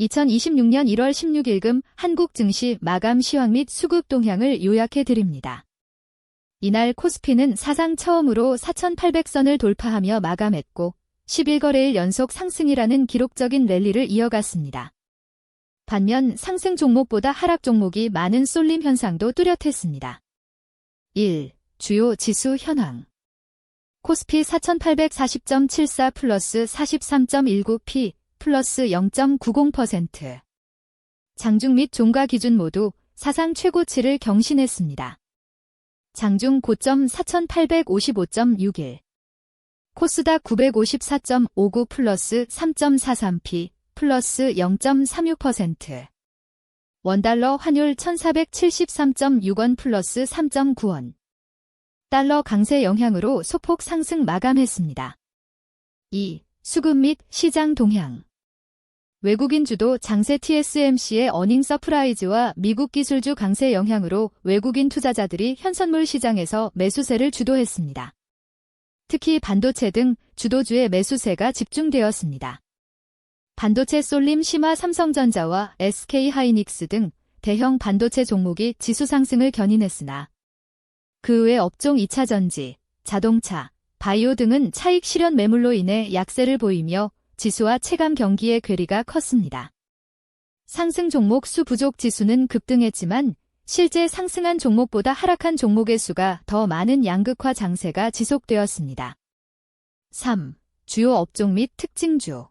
2026년 1월 16일금 한국 증시 마감 시황 및 수급 동향을 요약해 드립니다. 이날 코스피는 사상 처음으로 4,800선을 돌파하며 마감했고 11거래일 연속 상승이라는 기록적인 랠리를 이어갔습니다. 반면 상승 종목보다 하락 종목이 많은 쏠림 현상도 뚜렷했습니다. 1. 주요 지수 현황 코스피 4840.74 플러스 43.19p 플러스 0.90% 장중 및 종가 기준 모두 사상 최고치를 경신했습니다. 장중 고점 4855.61 코스닥 954.59 플러스 3.43p 플러스 0.36% 원달러 환율 1473.6원 플러스 3.9원 달러 강세 영향으로 소폭 상승 마감했습니다. 2. 수급 및 시장 동향 외국인 주도 장세 TSMC의 어닝 서프라이즈와 미국 기술주 강세 영향으로 외국인 투자자들이 현선물 시장에서 매수세를 주도했습니다. 특히 반도체 등 주도주의 매수세가 집중되었습니다. 반도체 쏠림 심화 삼성전자와 SK 하이닉스 등 대형 반도체 종목이 지수 상승을 견인했으나 그 외 업종 2차 전지, 자동차, 바이오 등은 차익 실현 매물로 인해 약세를 보이며 지수와 체감 경기의 괴리가 컸습니다. 상승 종목 수 부족 지수는 급등했지만 실제 상승한 종목보다 하락한 종목의 수가 더 많은 양극화 장세가 지속되었습니다. 3. 주요 업종 및 특징주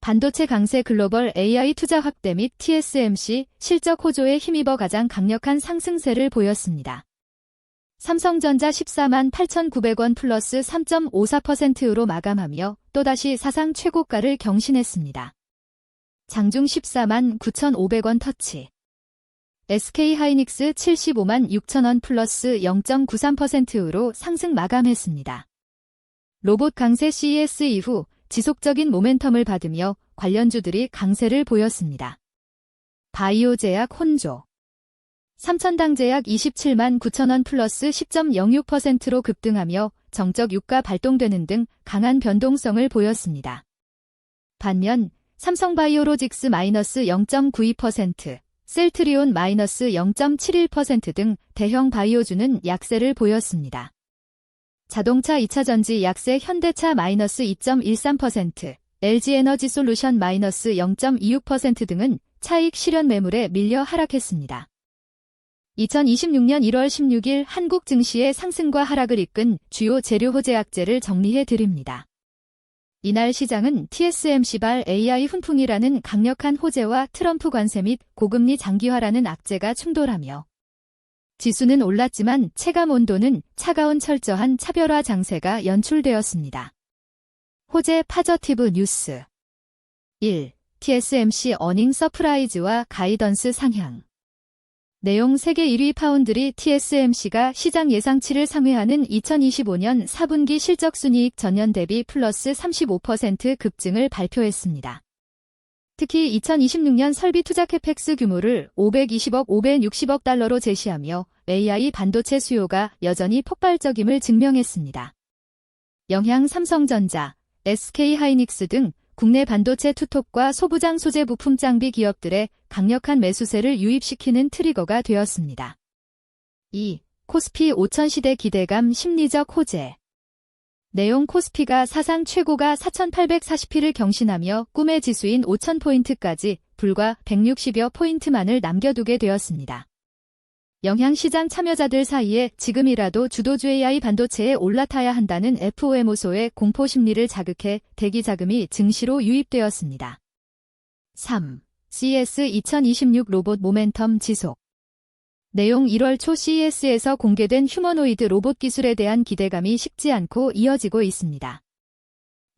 반도체 강세 글로벌 AI 투자 확대 및 TSMC 실적 호조에 힘입어 가장 강력한 상승세를 보였습니다. 삼성전자 14만 8,900원 플러스 3.54%로 마감하며 또다시 사상 최고가를 경신했습니다. 장중 14만 9,500원 터치. SK하이닉스 75만 6천원 플러스 0.93%로 상승 마감했습니다. 로봇 강세 CES 이후 지속적인 모멘텀을 받으며 관련주들이 강세를 보였습니다. 바이오 제약 혼조 삼천당 제약 27만 9천원 플러스 10.06%로 급등하며 정적 유가 발동되는 등 강한 변동성을 보였습니다. 반면 삼성바이오로직스 마이너스 0.92%, 셀트리온 마이너스 0.71%등 대형 바이오주는 약세를 보였습니다. 자동차 2차전지 약세 현대차 마이너스 2.13%, LG에너지솔루션 마이너스 0.26% 등은 차익 실현 매물에 밀려 하락했습니다. 2026년 1월 16일 한국 증시의 상승과 하락을 이끈 주요 재료 호재 악재를 정리해 드립니다. 이날 시장은 TSMC발 AI 훈풍이라는 강력한 호재와 트럼프 관세 및 고금리 장기화라는 악재가 충돌하며 지수는 올랐지만 체감 온도는 차가운 철저한 차별화 장세가 연출되었습니다. 호재 파저티브 뉴스 1. TSMC 어닝 서프라이즈와 가이던스 상향 내용 세계 1위 파운드리 TSMC가 시장 예상치를 상회하는 2025년 4분기 실적순이익 전년 대비 플러스 35% 급증을 발표했습니다. 특히 2026년 설비 투자 캐펙스 규모를 520억 560억 달러로 제시하며 AI 반도체 수요가 여전히 폭발적임을 증명했습니다. 영향 삼성전자, SK하이닉스 등 국내 반도체 투톱과 소부장 소재 부품 장비 기업들의 강력한 매수세를 유입시키는 트리거가 되었습니다. 2. 코스피 5000 시대 기대감 심리적 호재 내용 코스피가 사상 최고가 4840피를 경신하며 꿈의 지수인 5000포인트까지 불과 160여 포인트만을 남겨두게 되었습니다. 영향시장 참여자들 사이에 지금이라도 주도주 AI 반도체에 올라타야 한다는 FOMO소의 공포 심리를 자극해 대기 자금이 증시로 유입되었습니다. 3. CES 2026 로봇 모멘텀 지속 내용 1월 초 CES에서 공개된 휴머노이드 로봇 기술에 대한 기대감이 식지 않고 이어지고 있습니다.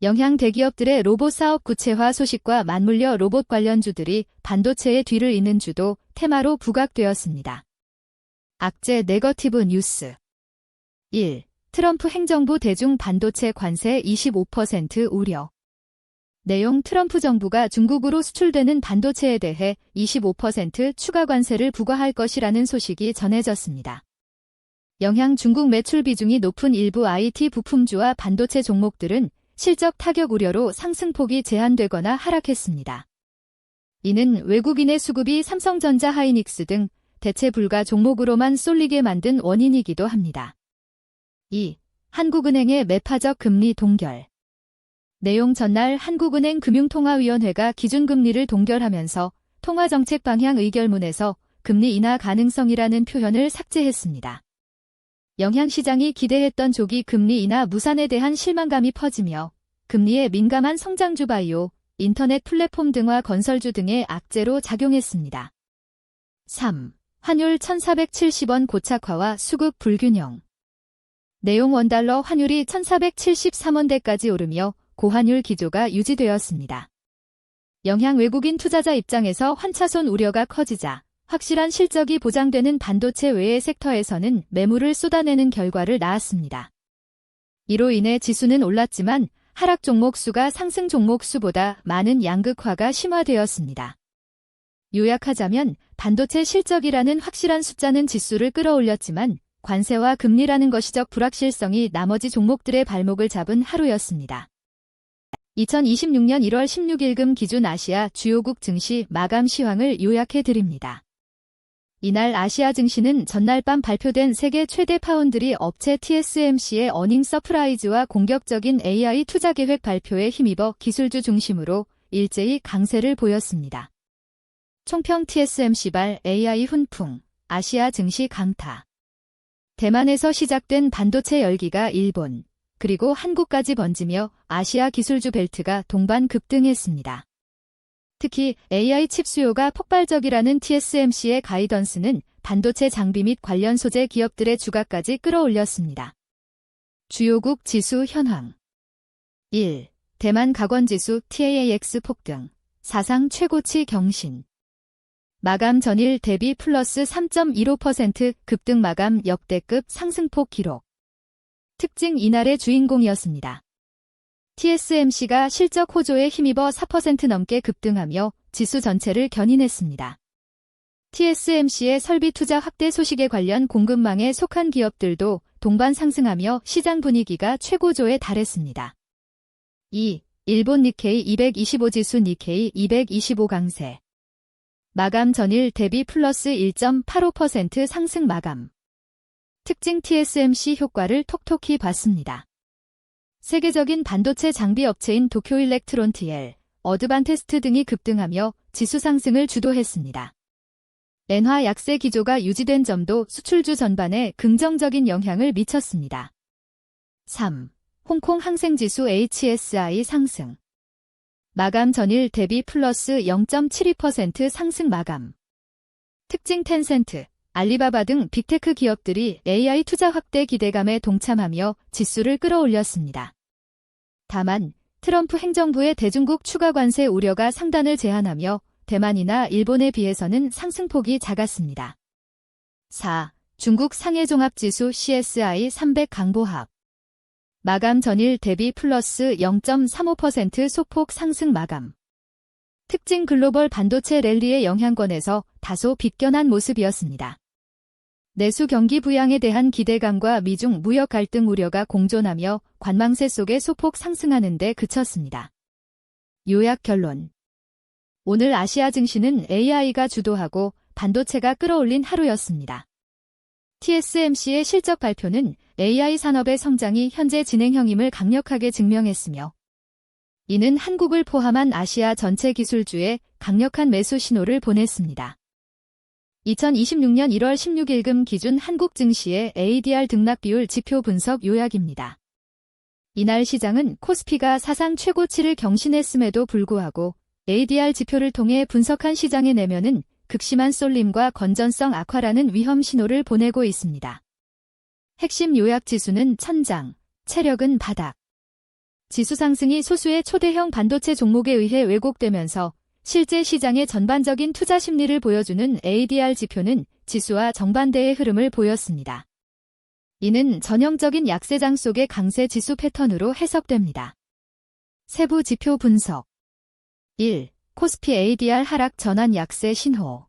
영향 대기업들의 로봇 사업 구체화 소식과 맞물려 로봇 관련주들이 반도체의 뒤를 잇는 주도 테마로 부각되었습니다. 악재 네거티브 뉴스 1. 트럼프 행정부 대중 반도체 관세 25% 우려 내용 트럼프 정부가 중국으로 수출되는 반도체에 대해 25% 추가 관세를 부과할 것이라는 소식이 전해졌습니다. 영향 중국 매출 비중이 높은 일부 IT 부품주와 반도체 종목들은 실적 타격 우려로 상승폭이 제한되거나 하락했습니다. 이는 외국인의 수급이 삼성전자 하이닉스 등 대체 불가 종목으로만 쏠리게 만든 원인이기도 합니다. 2. 한국은행의 매파적 금리 동결. 내용 전날 한국은행 금융통화위원회가 기준금리를 동결하면서 통화정책 방향 의결문에서 금리 인하 가능성이라는 표현을 삭제했습니다. 영향시장이 기대했던 조기 금리 인하 무산에 대한 실망감이 퍼지며 금리에 민감한 성장주 바이오, 인터넷 플랫폼 등화 건설주 등의 악재로 작용했습니다. 3. 환율 1470원 고착화와 수급 불균형. 내용 원달러 환율이 1473원대까지 오르며 고환율 기조가 유지되었습니다. 영향 외국인 투자자 입장에서 환차손 우려가 커지자 확실한 실적이 보장되는 반도체 외의 섹터에서는 매물을 쏟아내는 결과를 낳았습니다. 이로 인해 지수는 올랐지만 하락 종목 수가 상승 종목 수보다 많은 양극화가 심화되었습니다. 요약하자면 반도체 실적이라는 확실한 숫자는 지수를 끌어올렸지만 관세와 금리라는 것이적 불확실성이 나머지 종목들의 발목을 잡은 하루였습니다. 2026년 1월 16일금 기준 아시아 주요국 증시 마감 시황을 요약해 드립니다. 이날 아시아 증시는 전날 밤 발표된 세계 최대 파운드리 업체 TSMC의 어닝 서프라이즈와 공격적인 AI 투자 계획 발표에 힘입어 기술주 중심으로 일제히 강세를 보였습니다. 총평 TSMC발 AI 훈풍, 아시아 증시 강타. 대만에서 시작된 반도체 열기가 일본, 그리고 한국까지 번지며 아시아 기술주 벨트가 동반 급등했습니다. 특히 AI 칩 수요가 폭발적이라는 TSMC의 가이던스는 반도체 장비 및 관련 소재 기업들의 주가까지 끌어올렸습니다. 주요국 지수 현황 1. 대만 가건지수 TAAX 폭등 사상 최고치 경신 마감 전일 대비 플러스 3.15% 급등 마감 역대급 상승폭 기록 특징 이날의 주인공이었습니다. TSMC가 실적 호조에 힘입어 4% 넘게 급등하며 지수 전체를 견인했습니다. TSMC의 설비 투자 확대 소식에 관련 공급망에 속한 기업들도 동반 상승하며 시장 분위기가 최고조에 달했습니다. 2. 일본 니케이 225 지수 니케이 225 강세. 마감 전일 대비 플러스 1.85% 상승 마감. 특징 TSMC 효과를 톡톡히 봤습니다. 세계적인 반도체 장비 업체인 도쿄 일렉트론 TL, 어드반테스트 등이 급등하며 지수 상승을 주도했습니다. 엔화 약세 기조가 유지된 점도 수출주 전반에 긍정적인 영향을 미쳤습니다. 3. 홍콩 항생지수 HSI 상승. 마감 전일 대비 플러스 0.72% 상승 마감. 특징 텐센트, 알리바바 등 빅테크 기업들이 AI 투자 확대 기대감에 동참하며 지수를 끌어올렸습니다. 다만 트럼프 행정부의 대중국 추가 관세 우려가 상단을 제한하며 대만이나 일본에 비해서는 상승폭이 작았습니다. 4. 중국 상해종합지수 CSI 300 강보합 마감 전일 대비 플러스 0.35% 소폭 상승 마감. 특징 글로벌 반도체 랠리의 영향권에서 다소 빗겨난 모습이었습니다. 내수 경기 부양에 대한 기대감과 미중 무역 갈등 우려가 공존하며 관망세 속에 소폭 상승하는 데 그쳤습니다. 요약 결론 오늘 아시아 증시는 AI가 주도하고 반도체가 끌어올린 하루였습니다. TSMC의 실적 발표는 AI 산업의 성장이 현재 진행형임을 강력하게 증명했으며 이는 한국을 포함한 아시아 전체 기술주에 강력한 매수 신호를 보냈습니다. 2026년 1월 16일금 기준 한국 증시의 ADR 등락 비율 지표 분석 요약입니다. 이날 시장은 코스피가 사상 최고치를 경신했음에도 불구하고 ADR 지표를 통해 분석한 시장의 내면은 극심한 쏠림과 건전성 악화라는 위험 신호를 보내고 있습니다. 핵심 요약 지수는 천장, 체력은 바닥. 지수 상승이 소수의 초대형 반도체 종목에 의해 왜곡되면서 실제 시장의 전반적인 투자 심리를 보여주는 ADR 지표는 지수와 정반대의 흐름을 보였습니다. 이는 전형적인 약세장 속의 강세 지수 패턴으로 해석됩니다. 세부 지표 분석 1. 코스피 ADR 하락 전환 약세 신호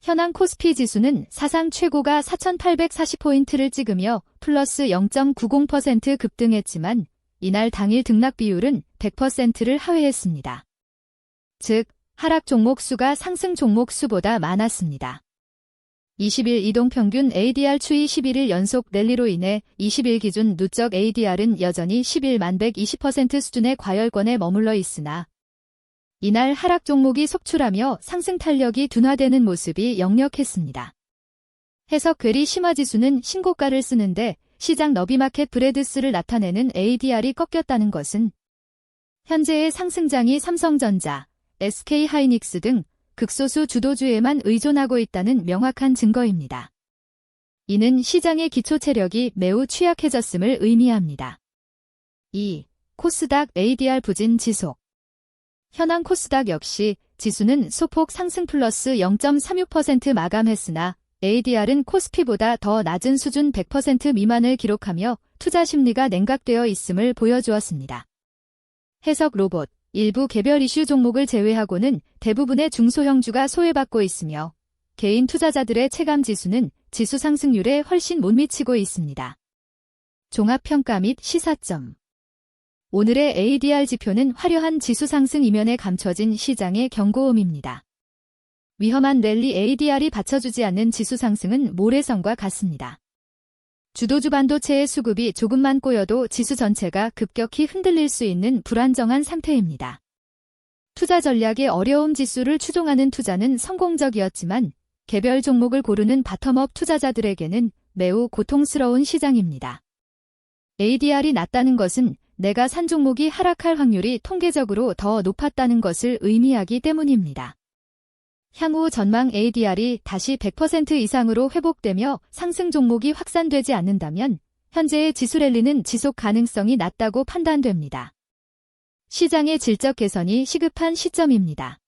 현황 코스피 지수는 사상 최고가 4,840포인트를 찍으며 플러스 0.90% 급등했지만 이날 당일 등락 비율은 100%를 하회했습니다. 즉, 하락 종목 수가 상승 종목 수보다 많았습니다. 20일 이동 평균 ADR 추이 11일 연속 랠리로 인해 20일 기준 누적 ADR은 여전히 11만 120% 수준의 과열권에 머물러 있으나 이날 하락 종목이 속출하며 상승 탄력이 둔화되는 모습이 역력했습니다. 해석 괴리 심화 지수는 신고가를 쓰는데 시장 너비마켓 브레드스를 나타내는 ADR이 꺾였다는 것은 현재의 상승장이 삼성전자, SK하이닉스 등 극소수 주도주에만 의존하고 있다는 명확한 증거입니다. 이는 시장의 기초 체력이 매우 취약해졌음을 의미합니다. 2. 코스닥 ADR 부진 지속 현황 코스닥 역시 지수는 소폭 상승 플러스 0.36% 마감했으나 ADR은 코스피보다 더 낮은 수준 100% 미만을 기록하며 투자 심리가 냉각되어 있음을 보여주었습니다. 해석 로봇 일부 개별 이슈 종목을 제외하고는 대부분의 중소형주가 소외받고 있으며 개인 투자자들의 체감 지수는 지수 상승률에 훨씬 못 미치고 있습니다. 종합평가 및 시사점 오늘의 ADR 지표는 화려한 지수 상승 이면에 감춰진 시장의 경고음입니다. 위험한 랠리 ADR이 받쳐주지 않는 지수 상승은 모래성과 같습니다. 주도주 반도체의 수급이 조금만 꼬여도 지수 전체가 급격히 흔들릴 수 있는 불안정한 상태입니다. 투자 전략의 어려움 지수를 추종하는 투자는 성공적이었지만 개별 종목을 고르는 바텀업 투자자들에게는 매우 고통스러운 시장입니다. ADR이 낮다는 것은 내가 산 종목이 하락할 확률이 통계적으로 더 높았다는 것을 의미하기 때문입니다. 향후 전망 ADR이 다시 100% 이상으로 회복되며 상승 종목이 확산되지 않는다면 현재의 지수 랠리는 지속 가능성이 낮다고 판단됩니다. 시장의 질적 개선이 시급한 시점입니다.